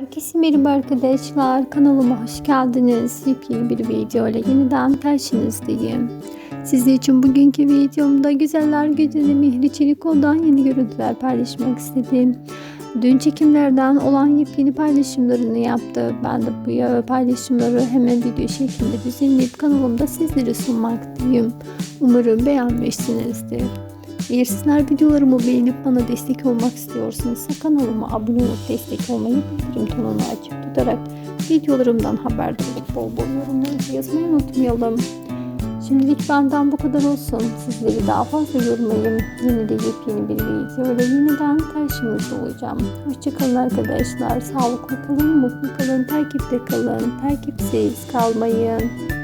Herkese merhaba arkadaşlar. Kanalıma hoş geldiniz. Yepyeni bir video ile yeniden karşınızdayım. Sizler için bugünkü videomda Güzeller Güzeli Mihri Çelikoğlu'dan yeni görüntüler paylaşmak istedim. Dün çekimlerden olan yepyeni paylaşımlarını yaptı. Ben de bu paylaşımları hemen video şeklinde düzenleyip kanalımda sizlere sunmaktayım. Umarım beğenmişsinizdir. Eğer sizler videolarımı beğenip bana destek olmak istiyorsanız kanalıma abone olup destek olmayı, bildirim tonunu açık tutarak videolarımdan haberdar olup bol bol yorumlarınızı yazmayı unutmayalım. Şimdilik benden bu kadar olsun. Sizleri daha fazla yormayayım. Yine de yepyeni bir video ile yeniden karşınızda olacağım. Hoşçakalın arkadaşlar. Sağlıklı kalın, mutlu kalın, takipte kalın, takipsiz kalmayın.